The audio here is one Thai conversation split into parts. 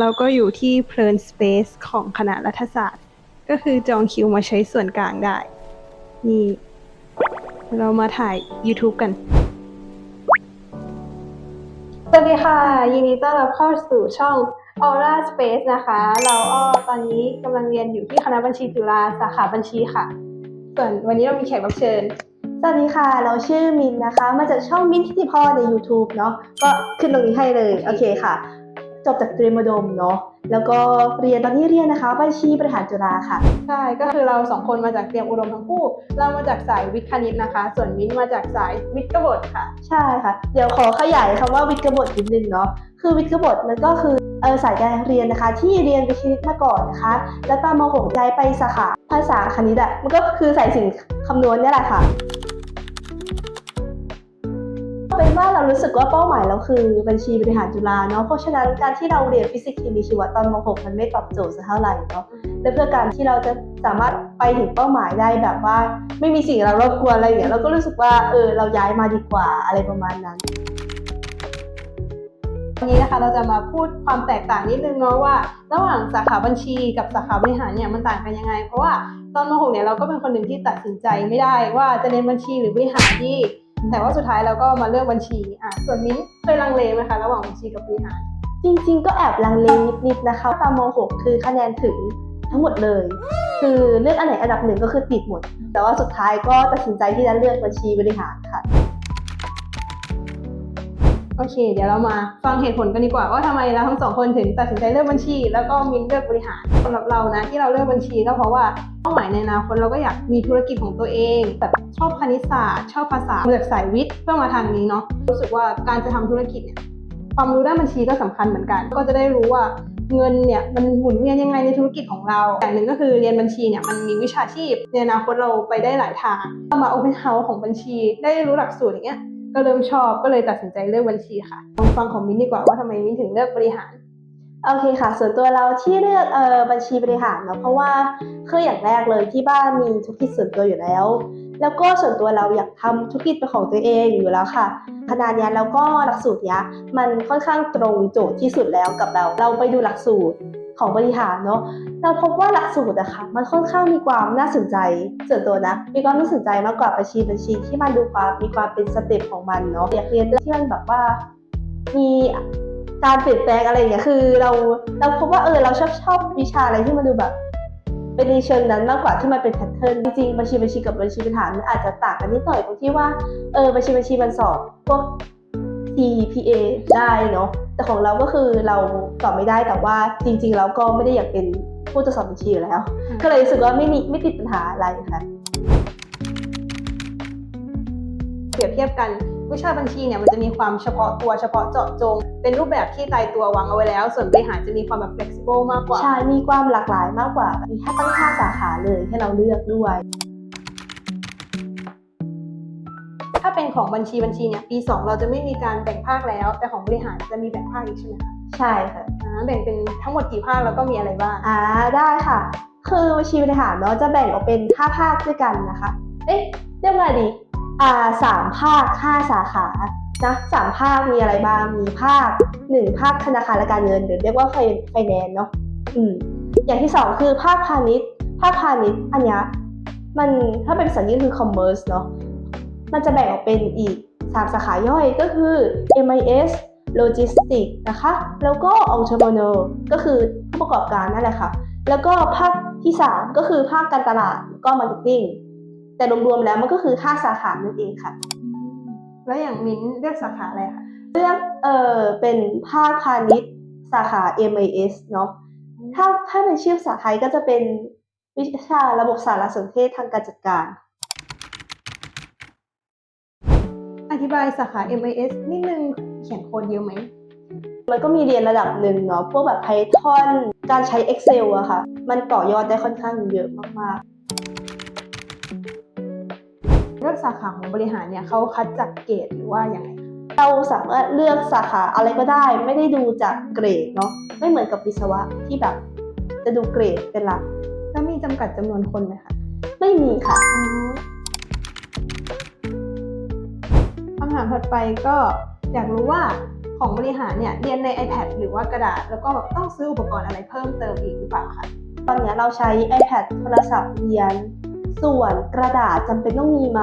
เราก็อยู่ที่เพลินสเปซของคณะรัฐศาสตร์ ก็คือจองคิวมาใช้ส่วนกลางได้ นี่ เรามาถ่าย YouTube กัน สวัสดีค่ะ ยินดีต้อนรับเข้าสู่ช่อง Aura Space นะคะ เราอ้อตอนนี้กำลังเรียนอยู่ที่คณะบัญชีจุฬาสาขาบัญชีค่ะ ส่วนวันนี้เรามีแขกรับเชิญสวัสดีค่ะ เราชื่อมินนะคะ มาจากช่องมินทิติพรใน YouTube เนาะก็ขึ้นตรงนี้ให้เลย โอเคค่ะ จบจากเตรียมอุดมเนาะแล้วก็เรียนตอนนี้เรียนนะคะบัญชีบริหารจุฬาค่ะ ใช่ ก็คือเราสองคนมาจากเตรียมอุดมทั้งคู่ เรามาจากสายวิทย์คณิตนะคะ ส่วนมิ้นท์มาจากสายวิทย์กบฏค่ะ ใช่ค่ะ เดี๋ยวขอขยายคำว่าวิทย์กบฏนิดนึงเนาะ คือวิทย์กบฏมันก็คือเออสายการเรียนนะคะ ที่เรียนวิทย์คณิตมาก่อนนะคะ แล้วตอนม .6 ย้ายไปสาขาภาษาคณิตอะมันก็คือสายสิ่งคำนวณเนี่ยแหละค่ะ เป็นว่าเรารู้สึกว่าเป้าหมายเราคือบัญชีบริหารจุฬาเนาะเพราะฉะนั้นการที่เราเรียนฟิสิกส์เคมีชีวะตอนม .6 มันไม่ตอบโจทย์สักเท่าไหร่เนาะและเพื่อการที่เราจะสามารถไปถึงเป้าหมายได้แบบว่า ไม่มีสิ่งเรารบกวนอะไรอย่างเงี้ยเราก็รู้สึกว่าเออเราย้ายมาดีกว่าอะไรประมาณนั้นวันนี้นะคะเราจะมาพูดความแตกต่างนิดนึงเนาะว่า ระหว่างสาขาบัญชีกับสาขาบริหารเนี่ยมันต่างกันยังไง เพราะว่าตอนม .6 เนี่ยเราก็เป็นคนหนึ่งที่ตัดสินใจไม่ได้ว่าจะเรียนบัญชีหรือบริหารดี แต่ว่าสุดท้ายเราก็มาเลือกบัญชีอะส่วนมิ้นเคยลังเลไหมคะระหว่างบัญชีกับบริหาร จริง ๆ ก็แอบลังเลนิดๆนะคะตามม .6 คือคะแนนถึงทั้งหมดเลย คือเลือกอันไหนอันดับหนึ่งก็คือติดหมด แต่ว่าสุดท้ายก็ตัดสินใจที่จะเลือกบัญชีบริหารค่ะ โอเค เดี๋ยวเรามาฟังเหตุผลกันดีกว่าว่าทำไมเราทั้งสองคนถึงตัดสินใจเลือกบัญชี แล้วก็มินเลือกบริหารสำหรับเรานะที่เราเลือกบัญชีก็เพราะว่าเป้าหมายในอนาคตเราก็อยากมีธุรกิจของตัวเองแบบชอบคณิตศาสตร์ชอบภาษามาจากสายวิทย์เพื่อมาทางนี้เนาะรู้สึกว่าการจะทำธุรกิจเนี่ยความรู้ด้านบัญชีก็สำคัญเหมือนกัน ก็จะได้รู้ว่าเงินเนี่ยมันหมุนเวียนยังไงในธุรกิจของเราอย่างหนึ่งก็คือเรียนบัญชีเนี่ยมันมีวิชาชีพในอนาคตเราไปได้หลายทางมา Open House ของบัญชีได้รู้หลักสูตรอย่างเงี้ย ก็เริ่มชอบก็เลยตัดสินใจเลือกบัญชีค่ะลองฟังของมิ้นดีกว่าว่าทำไมมิ้นถึงเลือกบริหารโอเคค่ะ ส่วนตัวเราที่เลือกเออบัญชีบริหารเนาะเพราะว่าคืออย่างแรกเลยที่บ้านมีธุรกิจส่วนตัวอยู่แล้ว แล้วก็ส่วนตัวเราอยากทำธุรกิจเป็นของตัวเองอยู่แล้วค่ะขนาดนี้แล้วก็หลักสูตรเนี้ยมันค่อนข้างตรงโจทย์ที่สุดแล้วกับเรา เราไปดูหลักสูตร ของบริหารเนาะเราพบว่าหลักสูตรอะค่ะมันค่อนข้างมีความน่าสนใจ ส่วนตัวนะ มีความน่าสนใจมากกว่าบัญชีบัญชีที่มันดูความมีความเป็นสเต็ปของมันเนาะอยากเรียนที่มันแบบว่ามีการเปลี่ยนแปลงอะไรอย่างเงี้ยคือเราเราพบว่าเออเราชอบชอบวิชาอะไรที่มันดูแบบ เป็นในเชิงนั้นมากกว่าที่มันเป็นแพทเทิร์นจริงบัญชีบัญชีกับบัญชีบริหารมันอาจจะต่างกันนิดหน่อยตรงที่ว่าเออบัญชีบัญชีมันสอบพวก CPA ได้เนาะ แต่ของเราก็คือเราสอบไม่ได้แต่ว่าจริงๆเราก็ไม่ได้อยากเป็นผู้ตรวจสอบบัญชีอยู่แล้ว ก็เลยรู้สึกว่าไม่มีไม่ติดปัญหาอะไรค่ะเปรียบเทียบกันวิชาบัญชีเนี่ยมันจะมีความเฉพาะตัวเฉพาะเจาะจง เป็นรูปแบบที่ตายตัววางเอาไว้แล้ว ส่วนบริหารจะมีความแบบ flexible มากกว่า ใช่ มีความหลากหลายมากกว่า มีแค่ตั้งห้าสาขาเลยให้เราเลือกด้วย ถ้าเป็นของบัญชีบัญชีเนี่ยปี2เราจะไม่มีการแบ่งภาคแล้ว แต่ของบริหารจะมีแบ่งภาคอีกใช่ไหมคะใช่ค่ะอ่าแบ่งเป็นทั้งหมดกี่ภาคแล้วก็มีอะไรบ้างอ่าได้ค่ะ คือบัญชีบริหารเนาะจะแบ่งออกเป็นห้าภาคด้วยกันนะคะ เอ๊ะเรียกว่าดีอ่าสามภาคห้าสาขานะสามภาคมีอะไรบ้างมีภาคหนึ่งภาคธนาคารและการเงิน หรือเรียกว่าไฟไฟแนนซ์เนาะอืมอย่างที่สองคือภาคพาณิชย์ภาคพาณิชย์อันเนี้ยมันถ้าเป็นภาษาอังกฤษคือ commerce เนาะ มันจะแบ่งออกเป็นอีกสามสาขาย่อยก็คือ MIS Logistics นะคะ แล้วก็ Entrepreneur ก็คือผู้ประกอบการนั่นแหละค่ะ แล้วก็ภาคที่ 3 ก็คือภาคการตลาดก็ Marketing แต่รวมๆแล้วมันก็คือ 5 สาขานั่นเองค่ะ แล้วอย่างมิ้นเลือกสาขาอะไรคะเลือกเออเป็นภาคพาณิชย์สาขา MIS เนาะถ้าถ้าเป็นชื่อภาษาไทยก็จะเป็นวิชาระบบสารสนเทศทางการจัดการ อ ธิบายสาขา MIS นิดนึงเขียนโค้ดเยอะไหมมันก็มีเรียนระดับหนึ่งเนาะพวกแบบ Python การใช้ Excel อะค่ะ มันต่อยอดได้ค่อนข้างเยอะมากเลือกสาขาของบริหารเนี่ยเขาคัดจากเกรดหรือว่าอย่างไรคะๆเราสามารถเลือกสาขาอะไรก็ได้ ไม่ได้ดูจากเกรดเนาะไม่เหมือนกับวิศวะที่แบบ จะดูเกรดเป็นหลัก แล้วมีจำกัดจำนวนคนไหมคะไม่มีค่ะ ถามถัดไปก็อยากรู้ว่าของบริหารเนี่ยเรียนใน iPad หรือว่ากระดาษ แล้วก็ต้องซื้ออุปกรณ์อะไรเพิ่มเติมอีกหรือเปล่าคะตอนเนี้ยเราใช้ iPad โทรศัพท์เรียน ส่วนกระดาษจำเป็นต้องมีไหม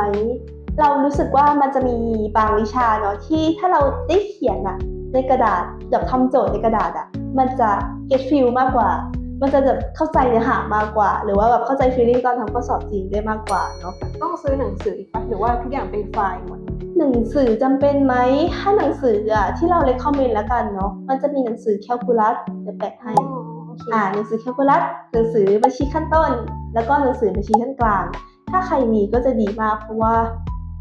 เรารู้สึกว่ามันจะมีบางวิชาเนาะที่ถ้าเราได้เขียนอะในกระดาษแบบทำโจทย์ในกระดาษอะมันจะ get feel มากกว่า มันจะแบบเข้าใจเนื้อหามากกว่า หรือว่าแบบเข้าใจ feeling ตอนทำข้อสอบจริงได้มากกว่าเนาะต้องซื้อหนังสืออีกปะหรือว่าทุกอย่างเป็นไฟล์หมด หนังสือจำเป็นไหม ถ้าหนังสืออะที่เรา recommend แล้วกันเนาะ มันจะมีหนังสือ calculus เดี๋ยวแปะให้โอเคอ่า หนังสือแคลคูลัส หนังสือบัญชีขั้นต้น แล้วก็หนังสือบัญชีขั้นกลาง ถ้าใครมีก็จะดีมากเพราะว่า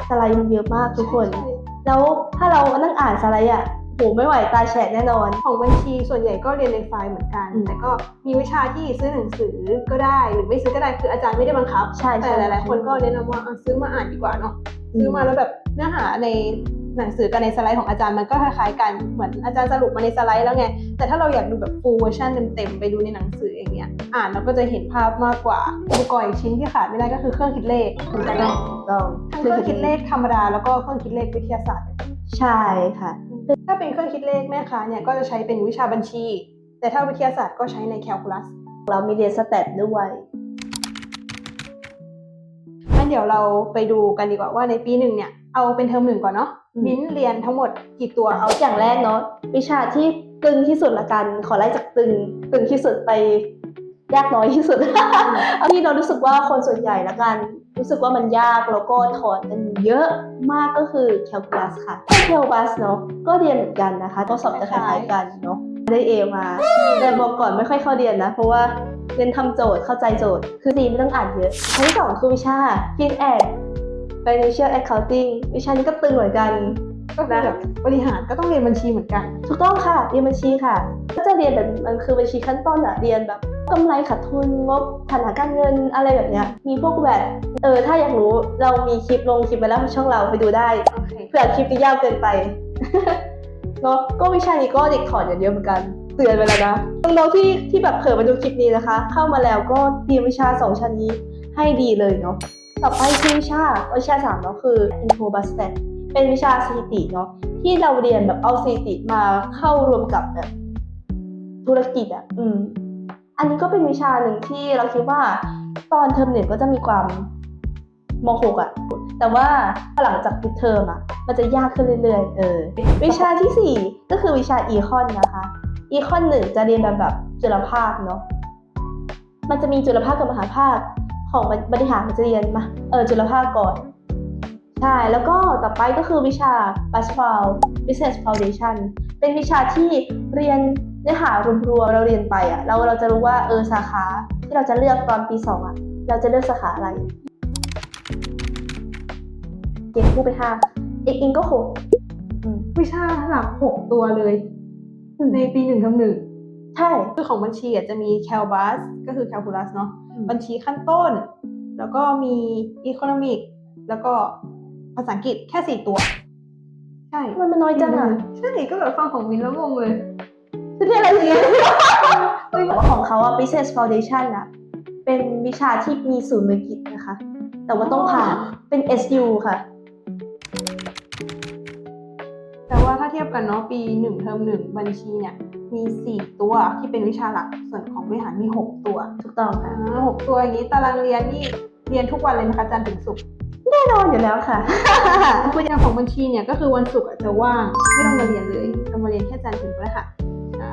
สไลด์มันเยอะมากทุกคนใช่แล้วถ้าเรานั่งอ่านสไลด์อะโหไม่ไหวตาแฉะแน่นอน ของบัญชีส่วนใหญ่ก็เรียนในไฟล์เหมือนกันอืมแต่ก็มีวิชาที่ซื้อหนังสือก็ได้ หรือไม่ซื้อก็ได้คืออาจารย์ไม่ได้บังคับใช่แต่ใช่หลายๆคนก็แนะนำว่าอะซื้อมาอ่านดีกว่าเนาะ ซื้อมาแล้วแบบเนื้อหาในหนังสือกับในสไลด์ของอาจารย์มันก็คล้ายๆกันเหมือนอาจารย์สรุปมาในสไลด์แล้วไง แต่ถ้าเราอยากดูแบบ full version เต็มๆไปดูในหนังสืออย่างเงี้ยอ่านเราก็จะเห็นภาพมากกว่าอุปกรณ์อีกชิ้นที่ขาดไม่ได้ก็คือเครื่องคิดเลขเหมือนกันเนาะถูกต้องทั้งเครื่องคิดเลขธรรมดาแล้วก็เครื่องคิดเลขวิทยาศาสตร์ ใช่ค่ะ ถ้าเป็นเครื่องคิดเลขแม่ค้าเนี่ยก็จะใช้เป็นวิชาบัญชี แต่ถ้าวิทยาศาสตร์ก็ใช้ในแคลคูลัส เรามีเรียนสแตทด้วยงั้น เดี๋ยวเราไปดูกันดีกว่าว่าในปีหนึ่งเนี่ยเอาเป็นเทอมหนึ่งก่อนเนาะอืมมิ้นท์เรียนทั้งหมดกี่ตัวเอาอย่างแรกเนาะวิชาที่ตึงที่สุดละกัน ขอไล่จากตึงตึงที่สุดไปยากน้อยที่สุดเอาที่เรารู้สึกว่าคนส่วนใหญ่ละกัน รู้สึกว่ามันยากแล้วก็ถอนกันเยอะมากก็คือแคลคูลัสค่ะแคลคูลัสเนาะก็เรียนเหมือนกันนะคะข้อสอบจะคล้ายๆกันเนาะได้เอมาแต่บอกก่อนไม่ค่อยเข้าเรียนนะ เพราะว่า เรียนทำโจทย์เข้าใจโจทย์ คือดีไม่ต้องอ่านเยอะอันที่สองคือวิชา Fin Ed Financial Accounting วิชานี้ก็ตึงเหมือนกันก็คือแบบบริหารก็ต้องเรียนบัญชีเหมือนกัน ถูกต้องค่ะ เรียนบัญชีค่ะ ก็จะเรียนแบบมันคือบัญชีขั้นต้นอะเรียนแบบกำไรขาดทุนงบฐานะการเงินอะไรแบบเนี้ย มีพวกแบบเออ ถ้าอยากรู้เรามีคลิปลงคลิปไปแล้วช่องเราไปดูได้โอเคเผื่อคลิปนี้ยาวเกินไปเนาะก็วิชานี้ก็เด็กถอนอย่างเดียวเหมือนกัน เตือนไปแล้วนะน้องๆที่ที่แบบเผลอมาดูคลิปนี้นะคะ เข้ามาแล้วก็เตรียมวิชาสองชั้นนี้ให้ดีเลยเนาะต่อไปคือวิชาวิชาสามเนาะคือ Info b u s t e t เป็นวิชาสถิติเนาะที่เราเรียนแบบเอาสถิติมาเข้ารวมกับแบบธุรกิจอะอืม อันนี้ก็เป็นวิชาหนึ่งที่เราคิดว่าตอนเทอมหนึ่งก็จะมีความมหกอะแต่ว่าหลังจากปิดเทอมอะมันจะยากขึ้นเรื่อยๆ เออ วิชาที่สี่ก็คือวิชาอีคอนนะคะ อีคอนหนึ่งจะเรียนแบบแบบจุลภาคเนาะ มันจะมีจุลภาคกับมหาภาคของบริหารมันจะเรียนมาเออจุลภาคก่อน ใช่ แล้วก็ต่อไปก็คือวิชา b u s f o u n Business Foundation เป็นวิชาที่เรียนเนื้อหารวมๆเราเรียนไปอะเราเราจะรู้ว่าเออสาขาที่เราจะเลือกตอนปีสองอะเราจะเลือกสาขาอะไรเรียนคู่ไปห้าเอกอิงก็หกวิชาหลักหกตัวเลย ในปีหนึ่งเทอมหนึ่งใช่คือของบัญชีอะจะมีแคลบัสก็คือแคลคูลัสเนาะบัญชีขั้นต้น แล้วก็มีอีโคโนมิกแล้วก็ภาษาอังกฤษแค่สี่ตัว ใช่มันมันน้อยจังอะใช่ก็แบบฟังของมินแล้วงงเลยจะเรียนอะไรอย่างเงี้ยแต่ว่าของเขาอะ Business Foundation อะเป็นวิชาที่มีศูนย์ธุรกิจนะคะ แต่ว่าต้องผ่านเป็น SU ค่ะ เทียบกันเนาะปีหนึ่งเทอมหนึ่งบัญชีเนี่ยมีสี่ตัวที่เป็นวิชาหลักส่วนของบริหารมีหกตัวถูกต้องอ่าค่ะหกตัวอย่างนี้ตารางเรียนนี่เรียนทุกวันเลยนะคะจันทร์ถึงศุกร์แน่นอนอยู่แล้วค่ะคืออย่างของบัญชีเนี่ยก็คือวันศุกร์อาจจะว่างไม่ต้องมาเรียนเลยจะมาเรียนแค่จันทร์ถึงพฤหัสใช่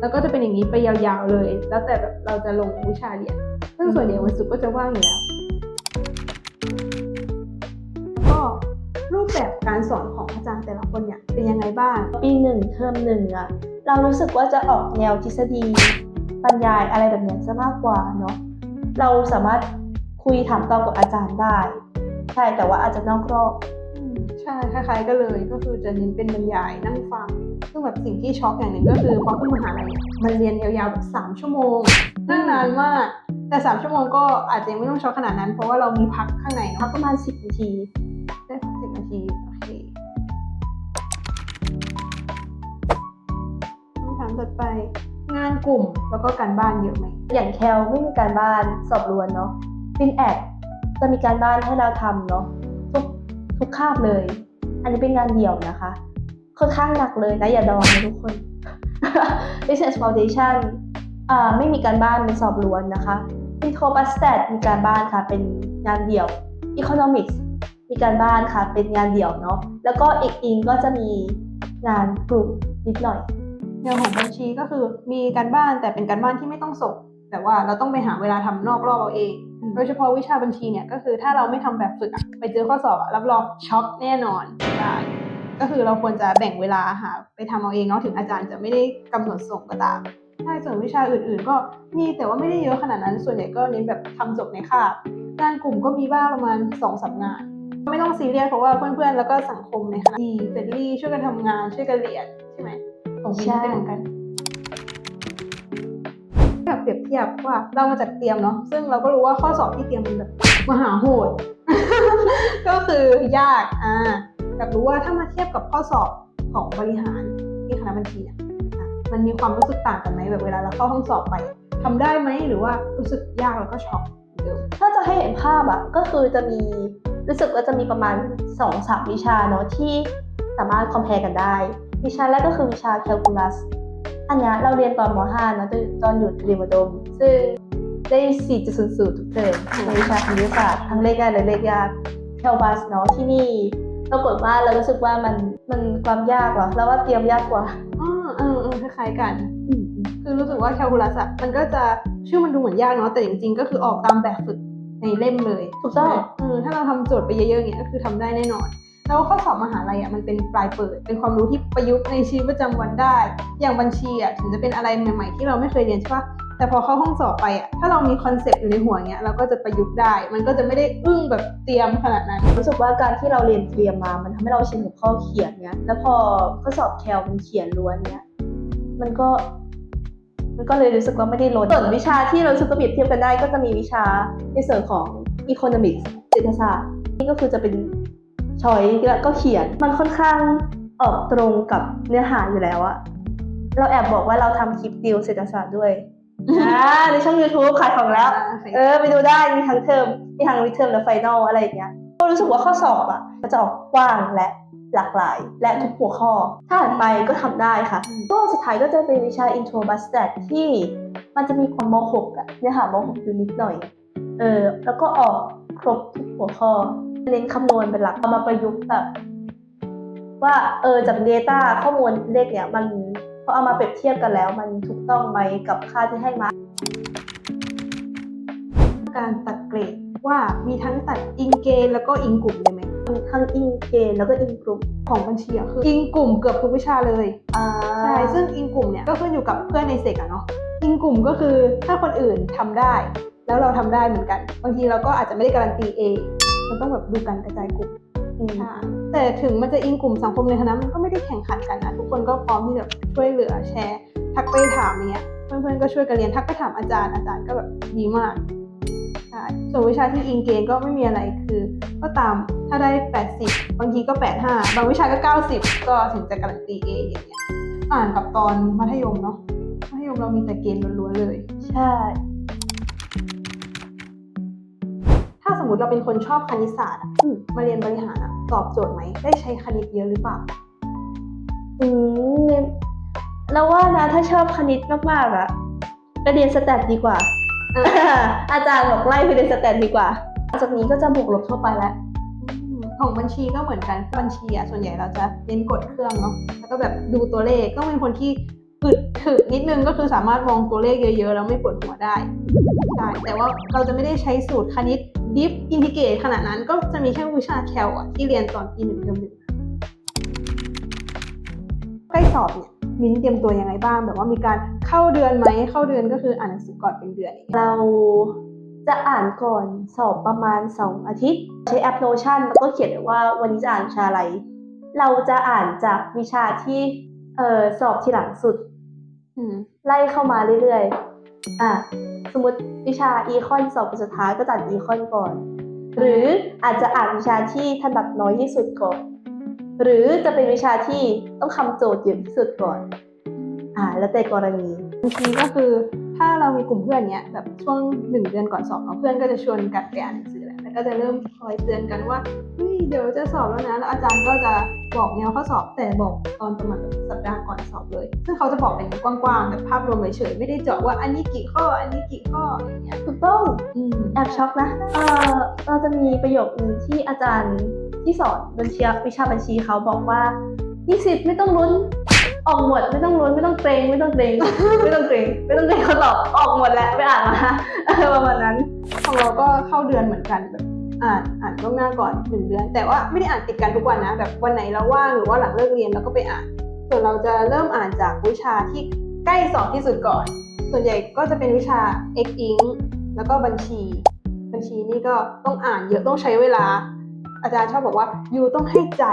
แล้วก็จะเป็นอย่างนี้ไปยาวๆเลย แล้วแต่แบบเราจะลงวิชาเรียนซึ่งส่วนใหญ่วันศุกร์ก็จะว่างอยู่แล้วแล้วก็รู ปแบบการสอนของอาจารย์แต่ละคนเนี่ยเป็นยังไงบ้าง ปีหนึ่งเทอมหนึ่งอะเรารู้สึกว่าจะออกแนวทฤษฎีบรรยายอะไรแบบเนี้ยซะมากกว่าเนาะเราสามารถคุยถามตอบกับอาจารย์ได้ ใช่แต่ว่าอาจจะนอกรอบอืมใช่คล้ายๆก็เลยก็คือจะเน้นเป็นบรรยายนั่งฟัง ซึ่งแบบสิ่งที่ช็อกอย่างหนึ่งก็คือพอขึ้นมหาลัยเนี่ยมันเรียนยาวๆแบบสามชั่วโมงนั่งนานมากแต่สามชั่วโมงก็อาจจะยังไม่ต้องช็อกขนาดนั้น เพราะว่าเรามีพักข้างในพัเนาะกประมาณ10นาทีได้สักสิบนา ทีโอเคคำถามต่อไป งานกลุ่มแล้วก็การบ้านเยอะไหม อย่างแคลไม่มีการบ้านสอบรวนเนาะฟินแอดจะมีการบ้านให้เราทำเนาะทุกทุกคาบเลย อันนี้เป็นงานเดี่ยวนะคะค่อนข้างหนักเลยนะอย่าดองนะทุกคน Business Foundation อ่าไม่มีการบ้านเป็นสอบล้วนนะคะ Intro b u s t a t มีการบ้านค่ะเป็นงานเดี่ยว Economics มีการบ้านค่ะ เป็นงานเดี่ยวเนาะแล้วก็อีกอิงก็จะมีงานกลุ่มนิดหน่อยอย่างของบัญชีก็คือมีการบ้านแต่เป็นการบ้านที่ไม่ต้องส่ง แต่ว่าเราต้องไปหาเวลาทำนอกรอบเอาเองอืมโดยเฉพาะวิชาบัญชีเนี่ยก็คือถ้าเราไม่ทำแบบฝึกอะไปเจอข้อสอบอะรับรองช็อกแน่นอนได้ก็คือเราควรจะแบ่งเวลาหาไปทำเอาเองเนาะถึงอาจารย์จะไม่ได้กำหนดส่งก็ตามใช่ส่วนวิชาอื่นๆ ก็มีแต่ว่าไม่ได้เยอะขนาดนั้น ส่วนใหญ่ก็เน้นแบบทำจบในคาบงานกลุ่มก็มีบ้างประมาณสองสามงาน ไม่ต้องซีเรียสเพราะว่าเพื่อนๆ แล้วก็สังคมในคณะดีเฟรนลี่ช่วยกันทำงานช่วยกันเรียนใช่ไหมของพี่ใช่เป็นเหมือนกันแบบเปรียบเทียบว่าเรามาจากเตรียมเนาะซึ่งเราก็รู้ว่าข้อสอบที่เตรียมมันแบบมหาโหด ก็คือยากอ่าแบบรู้ว่าถ้ามาเทียบกับข้อสอบของบริหารที่คณะบัญชีเนี่ยอะมันมีความรู้สึกต่างกันไหมแบบเวลาเราเข้าห้องสอบไปทำได้ไหมหรือว่ารู้สึกยากแล้วก็ช็อกเดิมถ้าจะให้เห็นภาพอะก็คือจะมี รู้สึกว่าจะมีประมาณ2อสามวิชาเนาะที่สามารถคอมเพลกันได้ วิชาแรกก็คือวิชาแคลคูลัสอันเนี้ยเราเรียนตอนม .5 เนอะตอนอยู่เรียนมดม ซึ่งได้ 4.00 ทุกเทอมในวิชาคณิตศาสตร์ทั้งเลขง่ายและเลขยากแคลบัสเนาะที่นี่ปรากฏว่าเรารู้สึกว่ามันมันความยากเหรอแล้วว่าเตรียมยากกว่าอ๋อเออเออคล้ายๆกัน คือรู้สึกว่าแคลคูลัสอะมันก็จะชื่อมันดูเหมือนยากเนาะแต่จริงๆ ก็คือออกตามแบบฝึก ในเล่มเลยถูกต้องใช่ไหมเออถ้าเราทำโจทย์ไปเยอะๆอย่างเงี้ยก็คือทำได้แน่นอน แล้วข้อสอบมหาลัยอะมันเป็นปลายเปิด เป็นความรู้ที่ประยุกต์ในชีวิตประจำวันได้ อย่างบัญชีอะถึงจะเป็นอะไรใหม่ๆ ที่เราไม่เคยเรียนใช่ปะแต่พอเข้าห้องสอบไปอะถ้าเรามีคอนเซปต์อยู่ในหัวเงี้ยเราก็จะประยุกต์ได้ มันก็จะไม่ได้อึ้งแบบเตรียมขนาดนั้น รู้สึกว่าการที่เราเรียนเตรียมมา มันทำให้เราชินกับข้อเขียนเนี้ย แล้วพอข้อสอบแคลมันเขียนล้วนเนี้ย มันก็ มันก็เลยรู้สึกว่าไม่ได้ลดส่วนวิชาที่เรารู้สึกว่าเปรียบเทียบกันได้ก็จะมีวิชาในส่วนของ economics เศรษฐศาสตร์นี่ก็คือจะเป็นชอยแล้วก็เขียนมันค่อนข้างออกตรงกับเนื้อหาอยู่แล้วอะเราแอบบอกว่าเราทำคลิปดิวเศรษฐศาสตร์ด้วยอ่าในช่อง YouTube ขายของแล้ว เออไปดูได้มีทั้งเทอมมีทั้งวิเทอมและไฟนอลอะไรอย่างเงี้ยก็รู้สึกว่าข้อสอบอะมันจะออกกว้างและ หลากหลาย และทุกหัวข้อ ถ้าอ่านไปก็ทำได้ค่ะอืมก็สุดท้ายก็จะเป็นวิชา intro b u s t a t ที่มันจะมีความม .6 อะเนื้อหาม .6 อยู่นิดหน่อย เออแล้วก็ออกครบทุกหัวข้อ เน้นคำนวณเป็นหลักเอามาประยุกต์แบบ ว่าเออจาก Data ข้อมูลเลขเนี่ยมันพอเอามาเปรียบเทียบกันแล้ว มันถูกต้องไหมกับค่าที่ให้มา การตัดเกรดว่ามีทั้งตัดอิงเกณฑ์แล้วก็อิงกลุ่มเลย ไหมทั้งอินเกณฑ์แล้วก็อินกลุ่มของบัญชีอะคืออิงกลุ่มเกือบทุกวิชาเลยอ่าใช่ซึ่งอิงกลุ่มเนี่ยก็ขึ้นอยู่กับเพื่อนในเซกอะเนาะอิงกลุ่มก็คือถ้าคนอื่นทำได้ แล้วเราทำได้เหมือนกัน บางทีเราก็อาจจะไม่ได้การันตีเองมันต้องแบบดูการกระจายกลุ่มอืมค่ะแต่ถึงมันจะอิงกลุ่มสังคมในคณะมันก็ไม่ได้แข่งขันกันนะทุกคนก็พร้อมที่จะช่วยเหลือแชร์ ทักไปถามอย่างเงี้ยเพื่อนๆก็ช่วยกันเรียนทักไปถามอาจารย์อาจารย์ก็แบบดีมากใช่ ส่วนวิชาที่อิงเกณฑ์ก็ไม่มีอะไรคือ ก็ตามถ้าได้ 80 บางทีก็ 85 บางวิชาก็ 90 ก็ถึงจะการันตีเออย่างเงี้ยอ่านกับตอนมัธยมเนาะมัธยมเรามีแต่เกณฑ์ล้วนๆเลย ใช่ ถ้าสมมติเราเป็นคนชอบคณิตศาสตร์อะอืมมาเรียนบริหารอะตอบโจทย์ไหมได้ใช้คณิตเยอะหรือเปล่าอืมเนี่ยเราว่านะถ้าชอบคณิตมากๆอะก็เรียนสแตทดีกว่า อาจารย์บอกไล่ไปเรียนสแตทดีกว่าจากนี้ก็จะบวกลบทั่วไปแล้วของบัญชีก็เหมือนกันบัญชีอะส่วนใหญ่เราจะเน้นกดเครื่องเนาะแล้วก็แบบดูตัวเลขต้องเป็นคนที่อึดถึกนิดนึงก็คือสามารถมองตัวเลขเยอะๆ แล้วไม่ปวดหัวได้ใช่แต่ว่าเราจะไม่ได้ใช้สูตรคณิตดิฟอินทิเกรตขนาดนั้นก็จะมีแค่วิชาแคลที่เรียนตอนปีหนึ่งเทอมหนึ่งใกล้สอบเนี่ย มิ้นเตรียมตัวยังไงบ้าง แบบว่ามีการเข้าเดือนไหมเข้าเดือนก็คืออ่านหนังสือก่อนเป็นเดือนอย่างเงี้ยเราจะอ่านก่อนสอบประมาณ 2 อาทิตย์ ใช้แอป Notion แล้วก็เขียนไว้ว่าวันนี้จะอ่านวิชาอะไร เราจะอ่านจากวิชาที่เออสอบทีหลังสุดอืมไล่เข้ามาเรื่อยๆอะสมมติวิชาอีคอนสอบเป็นสุดท้ายก็จะอ่านอีคอนก่อน หรืออาจจะอ่านวิชาที่ถนัดน้อยที่สุดก่อน หรือจะเป็นวิชาที่ต้องทำโจทย์เยอะที่สุดก่อน อ่า แล้วแต่กรณีบางทีก็คือถ้าเรามีกลุ่มเพื่อนเนี้ยแบบช่วงหนึ่งเดือนก่อนสอบเนาะเพื่อนก็จะชวนกันไปอ่านหนังสือแหละ ก็จะเริ่มคอยเตือนกันว่าเฮ้ยเดี๋ยวจะสอบแล้วนะ แล้วอาจารย์ก็จะบอกแนวข้อสอบแต่บอกตอนประมาณแบบสัปดาห์ก่อนสอบเลย ซึ่งเขาจะบอกเป็นกว้างๆแบบภาพรวมเฉยๆไม่ได้เจาะว่าอันนี้กี่ข้ออันนี้กี่ข้ออย่างเงี้ยถูกต้องอืมแอบช็อกนะเออเราจะมีประโยคนึงที่อาจารย์ที่สอนบัญชีวิชาบัญชีเขาบอกว่านิสิตไม่ต้องลุ้น ออกหมดไม่ต้องลุ้นไม่ต้องเกรงไม่ต้องเกรงไม่ต้องเกรงไม่ต้องเกรงเขาตอบออกหมดแล้วไปอ่านมาประมาณนั้นของเราก็เข้าเดือนเหมือนกันแบบอ่านอ่านล่วงหน้าก่อนหนึ่งเดือน แต่ว่าไม่ได้อ่านติดกันทุกวันนะ แบบวันไหนเราว่างหรือว่าหลังเลิกเรียนเราก็ไปอ่าน ส่วนเราจะเริ่มอ่านจากวิชาที่ใกล้สอบที่สุดก่อน ส่วนใหญ่ก็จะเป็นวิชา X Ink แล้วก็บัญชี บัญชีนี่ก็ต้องอ่านเยอะต้องใช้เวลา อาจารย์ชอบบอกว่ายูต้องให้ใจ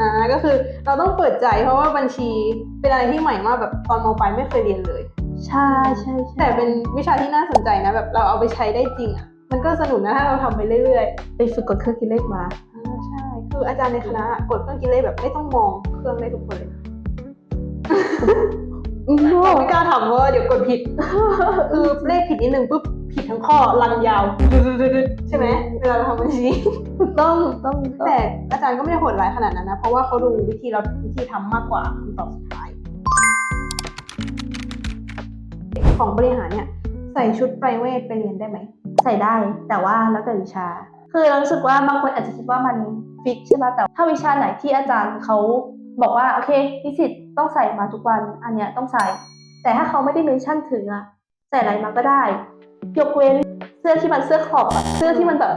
อ่าก็คือเราต้องเปิดใจเพราะว่าบัญชีเป็นอะไรที่ใหม่มากแบบตอนมปลายไม่เคยเรียนเลย ใช่ใช่ใช่แต่เป็นวิชาที่น่าสนใจนะแบบเราเอาไปใช้ได้จริงอะมันก็สนุกนะถ้าเราทำไปเรื่อยไปฝึกกดเครื่องคิดเลขมาๆอ่าใช่ คืออาจารย์ในคณะกดเครื่องคิดเลขแบบไม่ต้องมองเครื่องได้ทุกคนเลยนะอืมเราไม่กล้าทำเพราะว่าเดี๋ยวกดผิดคือเลขผิด นิดนึงปุ๊บผิดทั้งข้อรันยาวใช่ไหมเวลาเราทำบัญชีถูกต้องถูกต้องถูกต้องแต่อาจารย์ก็ไม่ได้โหดร้ายขนาดนั้นนะ เพราะว่าเขาดูวิธีเราวิธีทำมากกว่าคำตอบสุดท้าย ของบริหารเนี่ยใส่ชุดไพรเวทไปเรียนได้ไหม ใส่ได้แต่ว่าแล้วแต่วิชา คือเรารู้สึกว่าบางคนอาจจะคิดว่ามันฟิกใช่ไหมแต่ถ้าวิชาไหนที่อาจารย์เขาบอกว่าโอเคนิสิตต้องใส่มาทุกวันอันเนี้ยต้องใส่ แต่ถ้าเขาไม่ได้เมนชั่นถึงอะ ใส่อะไรมาก็ได้ ยกเว้นเสื้อที่มันเสื้อขอบอะเสื้อที่มันแบบ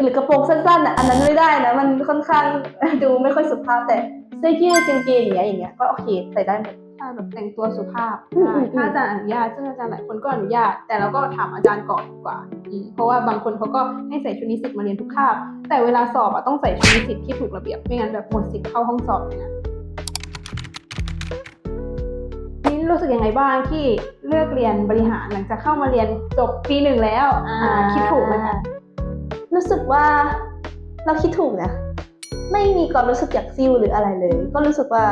หรือกระโปรงสั้นๆอะอันนั้นไม่ได้นะ มันค่อนข้างดูไม่ค่อยสุภาพแต่เสื้อยืดกางเกงอย่างเงี้ยอย่างเงี้ยก็โอเคใส่ได้หมดถ้าแบบแต่งตัวสุภาพอืมได้อืมถ้าอาจารย์อนุญาตซึ่งอาจารย์หลายคนก็อนุญาต แต่เราก็ถามอาจารย์ก่อนดีกว่าอืมเพราะว่าบางคนเขาก็ให้ใส่ชุดนิสิตมาเรียนทุกคาบแต่เวลาสอบอะต้องใส่ชุดนิสิตที่ถูกระเบียบไม่งั้นแบบหมดสิทธิ์เข้าห้องสอบเลยนะ รู้สึกยังไงบ้างที่เลือกเรียนบริหารหลังจากเข้ามาเรียนจบปีหนึ่งแล้วอ่าคิดถูกไหมคะรู้สึกว่าเราคิดถูกนะไม่มีความรู้สึกอยากซิ่วหรืออะไรเลย ก็รู้สึกว่า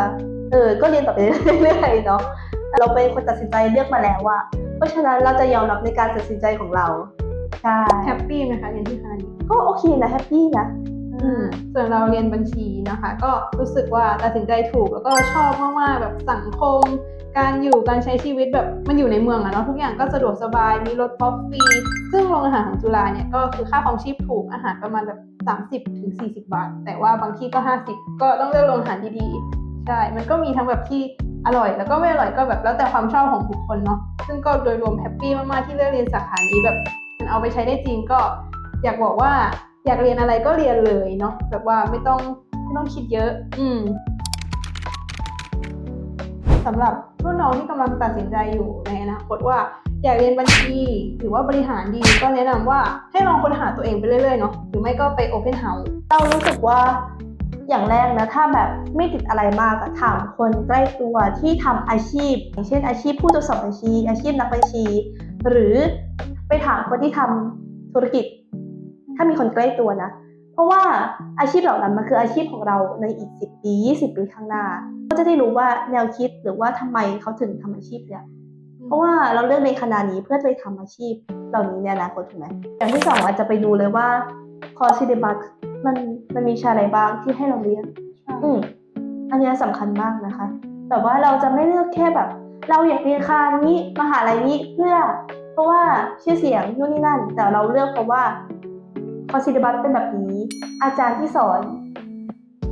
เออ ก็เรียนต่อไปเรื่อยๆเนาะแต่เราเป็นคนตัดสินใจเลือกมาแล้วว่า เพราะฉะนั้นเราจะยอมรับในการตัดสินใจของเรา ใช่ แฮปปี้ไหมคะเรียนที่คณะนี้ก็โอเคนะแฮปปี้นะอืม ส่วนเราเรียนบัญชีนะคะ ก็รู้สึกว่าตัดสินใจถูกแล้วก็ชอบมากๆแบบสังคม การอยู่การใช้ชีวิตแบบมันอยู่ในเมืองอะเนาะทุกอย่างก็สะดวกสบายมีรถป๊อปฟรีซึ่งโรงอาหารของจุฬาเนี่ยก็คือค่าของชีพถูกอาหารประมาณแบบ 30ถึง40 บาท แต่ว่าบางที่ก็ 50 ก็ต้องเลือกโรงอาหารดีๆใช่มันก็มีทั้งแบบที่อร่อยแล้วก็ไม่อร่อยก็แบบแล้วแต่ความชอบของทุกคนเนาะซึ่งก็โดยรวมแฮปปี้มากๆที่เลือกเรียนสาขานี้แบบมันเอาไปใช้ได้จริงก็อยากบอกว่า อยากเรียนอะไรก็เรียนเลยเนาะแบบว่าไม่ต้องไม่ต้องคิดเยอะ อืมสำหรับรุ่นน้องที่กำลังตัดสินใจอยู่ในอนาคตว่าอยากเรียนบัญชีหรือว่าบริหารดีก็แนะนำว่าให้ลองค้นหาตัวเองไปเรื่อยๆเนาะหรือไม่ก็ไป Open House เรารู้สึกว่าอย่างแรกนะถ้าแบบไม่ติดอะไรมากอะถามคนใกล้ตัวที่ทำอาชีพ อย่างเช่นอาชีพผู้ตรวจสอบบัญชี อาชีพนักบัญชี หรือไปถามคนที่ทำธุรกิจ ถ้ามีคนใกล้ตัวนะ เพราะว่าอาชีพเหล่านั้นมันคืออาชีพของเราในอีก 10 ปี 20 ปีข้างหน้า ก็จะได้รู้ว่าแนวคิดหรือว่าทำไมเขาถึงทำอาชีพเนี่ยเพราะว่าเราเลือกในคณะนี้เพื่อจะไปทำอาชีพเหล่านี้ในอนาคตถูกไหมอย่างที่สองอาจจะไปดูเลยว่าคอร์สซิลิบัสมันมันมีวิชาอะไรบ้างที่ให้เราเรียนอืมอันเนี้ยสำคัญมากนะคะ แต่ว่าเราจะไม่เลือกแค่แบบ เราอยากเรียนคณะนี้มหาลัยนี้เพื่อ เพราะว่าชื่อเสียงนู่นนี่นั่น แต่เราเลือกเพราะว่า คอร์สซิลิบัสเป็นแบบนี้ อาจารย์ที่สอน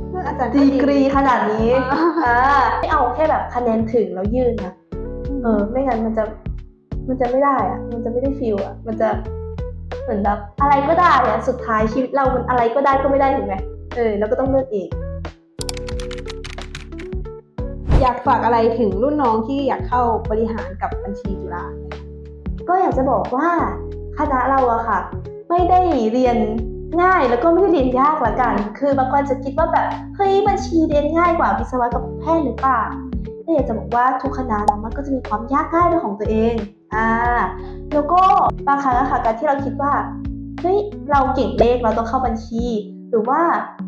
เรื่องอาจารย์ดีกรีขนาดนี้อ่าอ่าไม่เอาแค่แบบคะแนนถึงแล้วยื่นนะเออ ไม่งั้นมันจะมันจะไม่ได้อะมันจะไม่ได้ฟิลอะมันจะเหมือนแบบอะไรก็ได้อะสุดท้ายชีวิตเรามันอะไรก็ได้ก็ไม่ได้ถูกไหมเออแล้วก็ต้องเลือกเองอยากฝากอะไรถึงรุ่นน้องที่อยากเข้าบริหารกับบัญชีจุฬาก็อยากจะบอกว่าคณะเราอะค่ะ ไม่ได้เรียนง่ายแล้วก็ไม่ได้เรียนยากละกัน คือบางคนจะคิดว่าแบบเฮ้ยบัญชีเรียนง่ายกว่าวิศวะกับแพทย์หรือเปล่าแต่อยากจะบอกว่าทุกคณะนะมันก็จะมีความยากง่ายเป็นของตัวเองอ่าแล้วก็บางครั้งอะค่ะการที่เราคิดว่าเฮ้ยเราเก่งเลขเราต้องเข้าบัญชี หรือว่า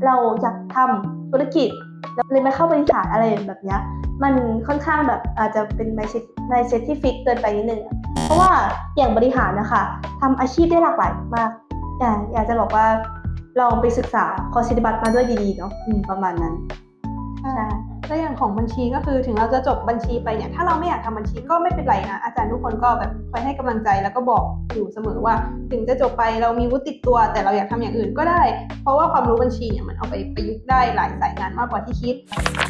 เราอยากทำธุรกิจ แล้วเลยมาเข้าบริหารอะไรแบบเนี้ยมันค่อนข้างแบบอาจจะเป็นไมเซ็ตไมเซ็ตที่ฟิกเกินไปนิดนึงอะเพราะว่าอย่างบริหารนะคะทำอาชีพได้หลากหลายมากอ่าอยากจะบอกว่าลองไปศึกษาคอร์สปฏิบัติมาด้วยดีๆเนาะอืมประมาณนั้นใช่ แล้วอย่างของบัญชีก็คือถึงเราจะจบบัญชีไปเนี่ยถ้าเราไม่อยากทำบัญชีก็ไม่เป็นไรนะอาจารย์ทุกคนก็แบบคอยให้กำลังใจแล้วก็บอกอยู่เสมอว่า ถึงจะจบไปเรามีวุฒิติดตัว แต่เราอยากทำอย่างอื่นก็ได้ เพราะว่าความรู้บัญชีเนี่ยมันเอาไปประยุกต์ได้หลายสายงานมากกว่าที่คิด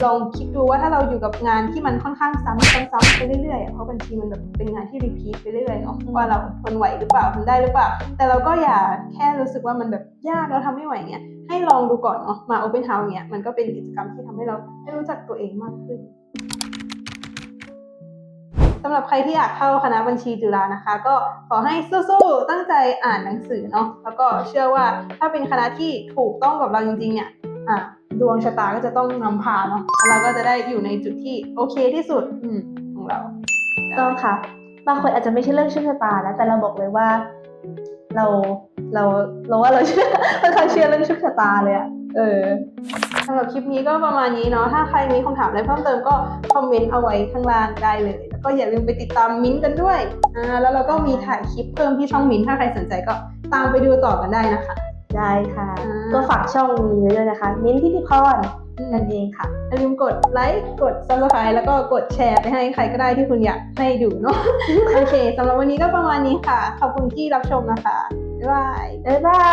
ลองคิดดูว่าถ้าเราอยู่กับงานที่มันค่อนข้างซ้ำซ้ำๆไปเรื่อยๆเพราะบัญชีมันแบบเป็นงานที่รีพีทไปเรื่อยๆเนาะว่าเราทนไหวหรือเปล่าทำได้หรือเปล่า แต่เราก็อย่าแค่รู้สึกว่ามันแบบยากแล้วทำไม่ไหวเงี้ย ให้ลองดูก่อนเนาะมา Open House เงี้ยมันก็เป็นกิจกรรมที่ทำให้เราได้รู้จักตัวเองมากขึ้นสำหรับใครที่อยากเข้าคณะบัญชีจุฬานะคะ ก็ขอให้สู้ๆตั้งใจอ่านหนังสือเนาะแล้วก็เชื่อว่าถ้าเป็นคณะที่ถูกต้องกับเราจริงๆเนี่ยอะดวงชะตาก็จะต้องนำพาเนาะแล้วเราก็จะได้อยู่ในจุดที่โอเคที่สุดอืของเราก็ค่ะบางคนอาจจะไม่ใช่เรื่องโชคชะตานะแต่เราบอกเลยว่า เราเราเราว่าเราเชื่อค่อนข้างเชื่อเรื่องโชคชะตาเลยอะเออสำหรับคลิปนี้ก็ประมาณนี้เนาะถ้าใครมีคำถามอะไรเพิ่มเติมก็คอมเมนต์เอาไว้ข้างล่างได้เลย แล้วก็อย่าลืมไปติดตามมิ้นท์กันด้วยอ่าแล้วเราก็มีถ่ายคลิปเพิ่มที่ช่องมิ้นท์ถ้าใครสนใจก็ตามไปดูต่อกันได้นะคะ ได้ค่ะอ่าก็ฝากช่องนี้ไว้ด้วยนะคะ มิ้นท์ที่พี่พร นั่นเองค่ะอย่าลืมกดไลค์กด subscribe แล้วก็กดแชร์ไปให้ใครก็ได้ที่คุณอยากให้ดูเนาะโอเคสำหรับวันนี้ก็ประมาณนี้ค่ะ ขอบคุณที่รับชมนะคะ บ๊ายบาย บ๊ายบา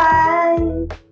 ย